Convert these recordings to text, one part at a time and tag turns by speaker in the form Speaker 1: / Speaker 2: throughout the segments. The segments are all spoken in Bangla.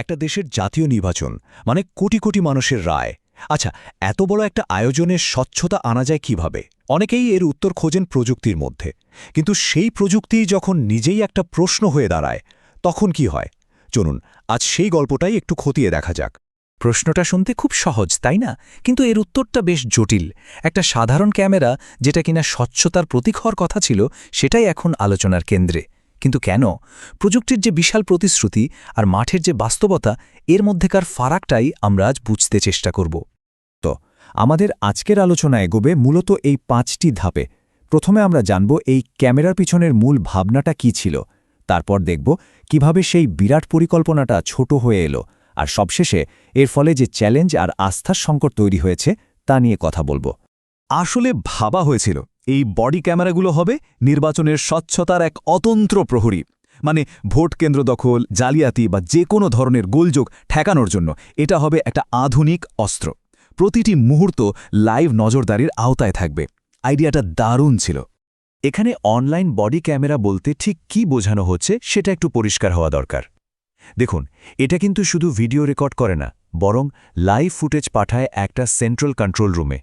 Speaker 1: একটা দেশের জাতীয় নির্বাচন মানে কোটি কোটি মানুষের রায়। আচ্ছা এত বড় একটা আয়োজনের স্বচ্ছতা আনা যায় কীভাবে? অনেকেই এর উত্তর খোঁজেন প্রযুক্তির মধ্যে। কিন্তু সেই প্রযুক্তি যখন নিজেই একটা প্রশ্ন হয়ে দাঁড়ায়, তখন কি হয়? চলুন, আজ সেই গল্পটাই একটু খতিয়ে দেখা যাক।
Speaker 2: প্রশ্নটা শুনতে খুব সহজ, তাই না? কিন্তু এর উত্তরটা বেশ জটিল। একটা সাধারণ ক্যামেরা, যেটা কিনা স্বচ্ছতার প্রতীক হওয়ার কথা ছিল, সেটাই এখন আলোচনার কেন্দ্রে। কিন্তু কেন? প্রযুক্তির যে বিশাল প্রতিশ্রুতি আর মাঠের যে বাস্তবতা, এর মধ্যেকার ফারাকটাই আমরা আজ বুঝতে চেষ্টা করব।
Speaker 1: তো, আমাদের আজকের আলোচনা এগোবে মূলত এই পাঁচটি ধাপে। প্রথমে আমরা জানব এই ক্যামেরার পিছনের মূল ভাবনাটা কি ছিল। তারপর দেখব কীভাবে সেই বিরাট পরিকল্পনাটা ছোট হয়ে এলো। আর সবশেষে এর ফলে যে চ্যালেঞ্জ আর আস্থার সংকট তৈরি হয়েছে, তা নিয়ে কথা বলব।
Speaker 3: আসলে ভাবা হয়েছিল। এই বডি ক্যামেরাগুলো হবে নির্বাচনের স্বচ্ছতার এক অতন্ত্র প্রহরী। মানে ভোট কেন্দ্র দখল, জালিয়াতি বা যে কোনো ধরনের গোলযোগ ঠেকানোর জন্য এটা হবে একটা আধুনিক অস্ত্র। প্রতিটি মুহূর্ত লাইভ নজরদারির আওতায় থাকবে। আইডিয়াটা দারুণ ছিল। এখানে অনলাইন বডি ক্যামেরা বলতে ঠিক কি বোঝানো হচ্ছে সেটা একটু পরিষ্কার হওয়া দরকার। দেখুন, এটা কিন্তু শুধু ভিডিও রেকর্ড করে না, বরং লাইভ ফুটেজ পাঠায় একটা সেন্ট্রাল কন্ট্রোল রুমে।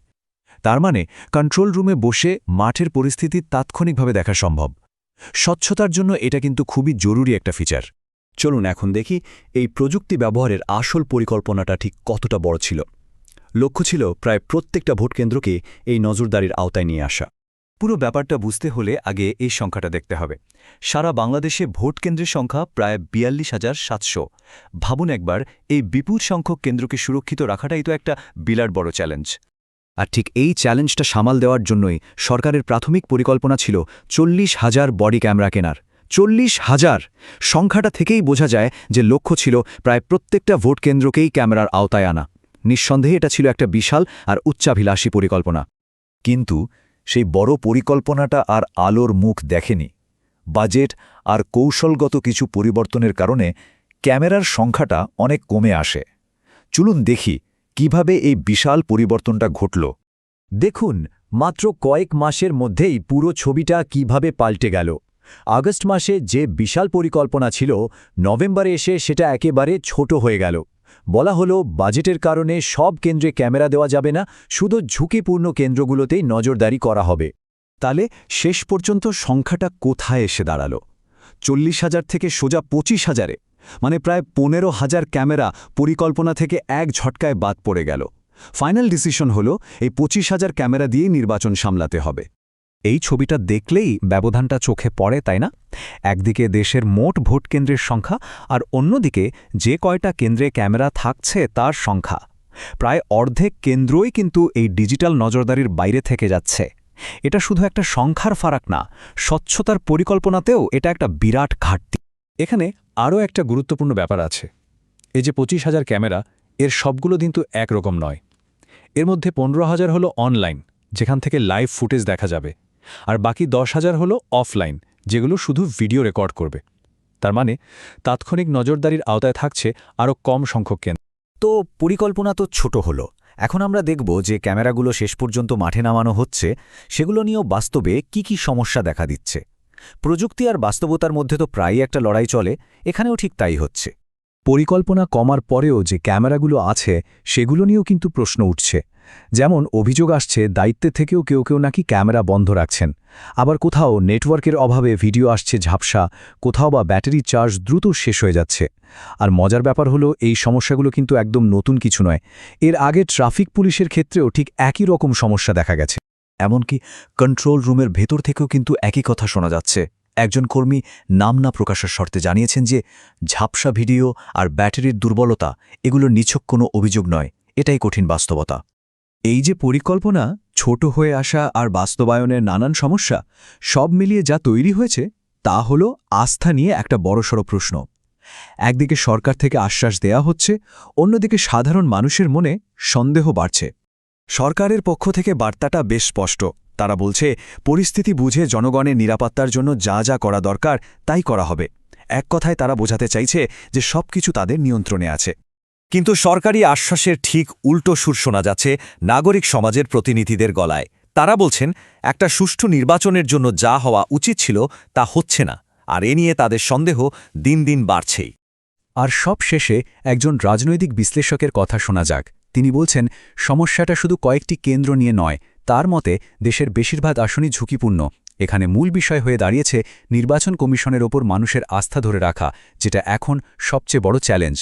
Speaker 3: তার মানে কন্ট্রোল রুমে বসে মাঠের পরিস্থিতি তাৎক্ষণিকভাবে দেখা সম্ভব। স্বচ্ছতার জন্য এটা কিন্তু খুবই জরুরি একটা ফিচার চলুন এখন দেখি এই প্রযুক্তি ব্যবহারের আসল পরিকল্পনাটা ঠিক কতটা বড় ছিল। লক্ষ্য ছিল প্রায় প্রত্যেকটা ভোটকেন্দ্রকে এই নজরদারির আওতায় নিয়ে আসা। পুরো ব্যাপারটা বুঝতে হলে আগে এই সংখ্যাটা দেখতে হবে। সারা বাংলাদেশে ভোট কেন্দ্রের সংখ্যা প্রায় বিয়াল্লিশ হাজার সাতশো। ভাবুন একবার, এই বিপুল সংখ্যক কেন্দ্রকে সুরক্ষিত রাখাটাই তো একটা বিরাট বড় চ্যালেঞ্জ আর ঠিক এই চ্যালেঞ্জটা সামাল দেওয়ার জন্যই সরকারের প্রাথমিক পরিকল্পনা ছিল চল্লিশ হাজার বডি ক্যামেরা কেনার। চল্লিশ হাজার! সংখ্যাটা থেকেই বোঝা যায় যে লক্ষ্য ছিল প্রায় প্রত্যেকটা ভোট কেন্দ্রকেই ক্যামেরার আওতায় আনা। নিঃসন্দেহে এটা ছিল একটা বিশাল আর উচ্চাভিলাষী পরিকল্পনা। কিন্তু সেই বড় পরিকল্পনাটা আর আলোর মুখ দেখেনি। বাজেট আর কৌশলগত কিছু পরিবর্তনের কারণে ক্যামেরার সংখ্যাটা অনেক কমে আসে। চলুন দেখি কীভাবে এই বিশাল পরিবর্তনটা ঘটল? দেখুন, মাত্র কয়েক মাসের মধ্যেই পুরো ছবিটা কীভাবে পাল্টে গেল। আগস্ট মাসে যে বিশাল পরিকল্পনা ছিল, নভেম্বরে এসে সেটা একেবারে ছোট হয়ে গেল। বলা হলো, বাজেটের কারণে সব কেন্দ্রে ক্যামেরা দেওয়া যাবে না, শুধু ঝুঁকিপূর্ণ কেন্দ্রগুলোতেই নজরদারি করা হবে। তাহলে শেষ পর্যন্ত সংখ্যাটা কোথায় এসে দাঁড়াল? চল্লিশ হাজার থেকে সোজা পঁচিশ হাজারে। মানে প্রায় পনেরো হাজার ক্যামেরা পরিকল্পনা থেকে এক ঝটকায় বাদ পড়ে গেল। ফাইনাল ডিসিশন হল, এই পঁচিশ হাজার ক্যামেরা দিয়েই নির্বাচন সামলাতে হবে।
Speaker 2: এই ছবিটা দেখলেই ব্যবধানটা চোখে পড়ে, তাই না? একদিকে দেশের মোট ভোট কেন্দ্রের সংখ্যা আর অন্যদিকে যে কয়টা কেন্দ্রে ক্যামেরা থাকছে তার সংখ্যা। প্রায় অর্ধেক কেন্দ্রই কিন্তু এই ডিজিটাল নজরদারির বাইরে থেকে যাচ্ছে। এটা শুধু একটা সংখ্যার ফারাক না, স্বচ্ছতার পরিকল্পনাতেও এটা একটা বিরাট ঘাটতি।
Speaker 3: এখানে আরও একটা গুরুত্বপূর্ণ ব্যাপার আছে। এই যে পঁচিশ হাজার ক্যামেরা, এর সবগুলো কিন্তু একরকম নয়। এর মধ্যে পনেরো হাজার হলো অনলাইন যেখান থেকে লাইভ ফুটেজ দেখা যাবে। আর বাকি দশ হাজার হলো অফলাইন যেগুলো শুধু ভিডিও রেকর্ড করবে। তার মানে তাৎক্ষণিক নজরদারির আওতায় থাকছে আরও কম সংখ্যক কেন্দ্র।
Speaker 1: তো পরিকল্পনা তো ছোট হলো। এখন আমরা দেখব যে ক্যামেরাগুলো শেষ পর্যন্ত মাঠে নামানো হচ্ছে, সেগুলো নিয়েও বাস্তবে কি কি সমস্যা দেখা দিচ্ছে। প্রযুক্তি আর বাস্তবতার মধ্যে তো প্রায়ই একটা লড়াই চলে, এখানেও ঠিক তাই হচ্ছে।
Speaker 3: পরিকল্পনা কমার পরেও যে ক্যামেরাগুলো আছে, সেগুলো নিয়েও কিন্তু প্রশ্ন উঠছে। যেমন অভিযোগ আসছে, দায়িত্বে থেকেও কেউ কেউ নাকি ক্যামেরা বন্ধ রাখছেন। আবার কোথাও নেটওয়ার্কের অভাবে ভিডিও আসছে ঝাপসা, কোথাও বা ব্যাটারি চার্জ দ্রুত শেষ হয়ে যাচ্ছে। আর মজার ব্যাপার হলো, এই সমস্যাগুলো কিন্তু একদম নতুন কিছু নয়। এর আগে ট্রাফিক পুলিশের ক্ষেত্রেও ঠিক একই রকম সমস্যা দেখা গেছে।
Speaker 1: এমনকি কন্ট্রোল রুমের ভেতর থেকেও কিন্তু একই কথা শোনা যাচ্ছে। একজন কর্মী নাম না প্রকাশের শর্তে জানিয়েছেন যে, ঝাপসা ভিডিও আর ব্যাটারির দুর্বলতা এগুলো নিছক কোনো অভিযোগ নয়। এটাই কঠিন বাস্তবতা। এই যে পরিকল্পনা, ছোট হয়ে আসা আর বাস্তবায়নের নানান সমস্যা, সব মিলিয়ে যা তৈরি হয়েছে, তা হল আস্থা নিয়ে একটা বড়সড় প্রশ্ন। একদিকে সরকার থেকে আশ্বাস দেয়া হচ্ছে, অন্যদিকে সাধারণ মানুষের মনে সন্দেহ বাড়ছে। সরকারের পক্ষ থেকে বার্তাটা বেশ স্পষ্ট। তারা বলছে, পরিস্থিতি বুঝে জনগণের নিরাপত্তার জন্য যা যা করা দরকার তাই করা হবে। এক কথায় তারা বোঝাতে চাইছে যে সবকিছু তাদের নিয়ন্ত্রণে আছে। কিন্তু সরকারি আশ্বাসের ঠিক উল্টো সুর শোনা যাচ্ছে নাগরিক সমাজের প্রতিনিধিদের গলায়। তারা বলছেন, একটা সুষ্ঠু নির্বাচনের জন্য যা হওয়া উচিত ছিল তা হচ্ছে না, আর এ নিয়ে তাদের সন্দেহ দিন দিন বাড়ছেই।
Speaker 2: আর সব শেষে একজন রাজনৈতিক বিশ্লেষকের কথা শোনা যাক। তিনি বলছেন, সমস্যাটা শুধু কয়েকটি কেন্দ্র নিয়ে নয়, তার মতে দেশের বেশিরভাগ আসনই ঝুঁকিপূর্ণ। এখানে মূল বিষয় হয়ে দাঁড়িয়েছে নির্বাচন কমিশনের ওপর মানুষের আস্থা ধরে রাখা, যেটা এখন সবচেয়ে বড় চ্যালেঞ্জ।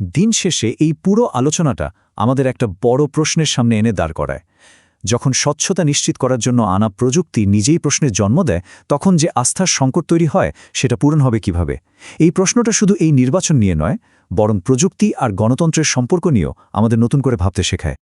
Speaker 1: দিন শেষে এই পুরো আলোচনাটা আমাদের একটা বড় প্রশ্নের সামনে এনে দাঁড় করায়। যখন স্বচ্ছতা নিশ্চিত করার জন্য আনা প্রযুক্তি নিজেই প্রশ্নের জন্ম দেয়, তখন যে আস্থার সংকট তৈরি হয়, সেটা পূরণ হবে কীভাবে? এই প্রশ্নটা শুধু এই নির্বাচন নিয়ে নয়, বরং প্রযুক্তি আর গণতন্ত্রের সম্পর্ক নিয়েও আমাদের নতুন করে ভাবতে শেখায়।